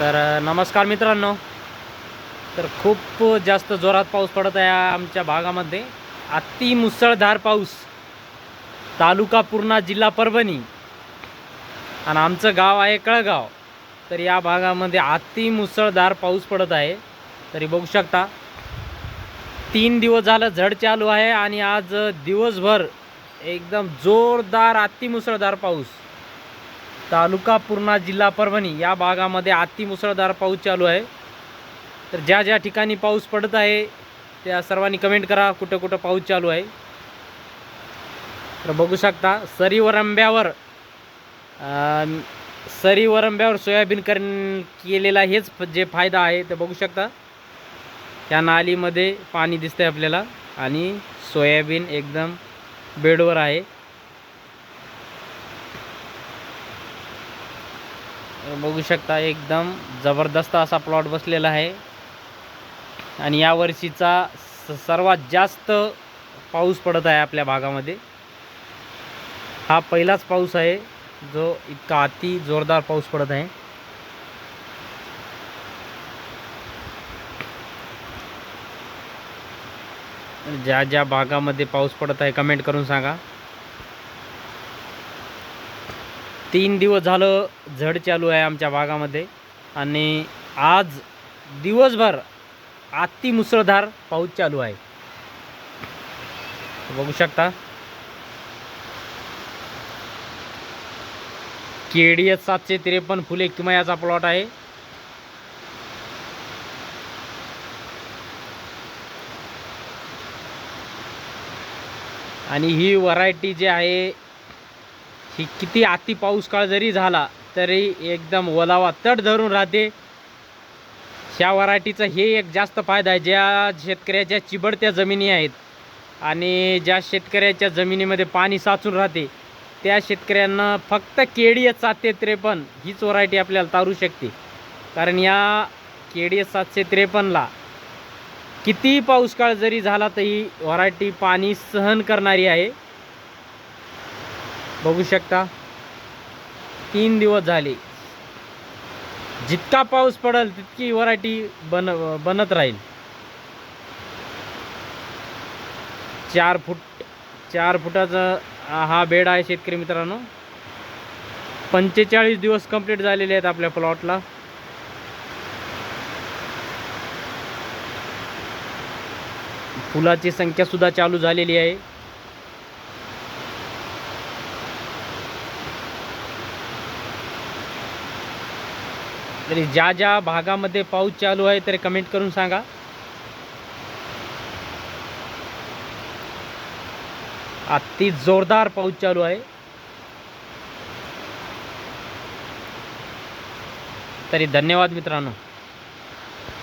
तर नमस्कार मित्रांनो. तर खूप जास्त जोरात पाऊस पडत आहे आमच्या भागामध्ये. अति मुसळधार पाऊस. तालुका पूर्णा जिल्हा परभणी. आणि आमचं गाव आहे कळगाव. तर या भागामध्ये अति मुसळधार पाऊस पडत आहे. तरी बघू शकता. तीन दिवस झालं झड चालू आहे आणि आज दिवसभर एकदम जोरदार अति मुसळधार पाऊस. तालुका पूर्णा जिल्हा परभणी या भागामध्ये अति मुसळधार पाऊस चालू आहे. तर ज्या ज्या ठिकाणी पाऊस पडत आहे त्या सर्वांनी कमेंट करा कुठं कुठं पाऊस चालू आहे. तर बघू शकता सरीवरंब्यावर सरीवरंब्यावर सोयाबीन कर केलेला हेच जे फायदा आहे ते बघू शकता. त्या नालीमध्ये पाणी दिसतंय आपल्याला आणि सोयाबीन एकदम बेडवर आहे. बघू शकता एकदम जबरदस्त असा प्लॉट बसलेला आहे. आणि यावर्षीचा स- सर्वात जास्त पाऊस पडत आहे आपल्या भागामध्ये. हा पहिलाच पाऊस आहे जो इतका अति जोरदार पाऊस पडत आहे. ज्या ज्या भागामध्ये पाऊस पडत आहे कमेंट करून सांगा. तीन दिवस झालं झड चालू आहे आमच्या भागामध्ये. आणि आज दिवसभर अति मुसळधार पाऊस चालू आहे. बघू शकता. केडी एस सातशे त्रेपन्न फुले किमयाचा प्लॉट आहे. आणि ही व्हरायटी जी आहे की किती अति पाऊस काळ जरी झाला तरी एकदम ओलावा तट धरून राहते. ह्या व्हरायटीचा हे एक जास्त फायदा आहे ज्या शेतकऱ्याच्या चिबडत्या जमिनी आहेत आणि ज्या शेतकऱ्याच्या जमिनीमध्ये पाणी साचून राहते त्या शेतकऱ्यांना फक्त केडी एस सातशे त्रेपन्न हीच व्हरायटी आपल्याला तारू शकते. कारण या केडी एस सातशे त्रेपन्नला किती पाऊस काळ जरी झाला तरी व्हरायटी पाणी सहन करणारी आहे. बघू शकता. तीन दिवस झाले. जितका पाऊस पडेल तितकी व्हरायटी बन बनत राहील. चार फूट चार फुटाचा हा बेड आहे शेतकरी मित्रांनो. पंचेचाळीस दिवस कंप्लीट झालेले आहेत आपल्या प्लॉटला फुलाची संख्या सुद्धा चालू झालेली आहे. तरी ज्या ज्या भागामध्ये पाऊस चालू आहे तरी कमेंट करून सांगा. अति जोरदार पाऊस चालू आहे. तरी धन्यवाद मित्रांनो.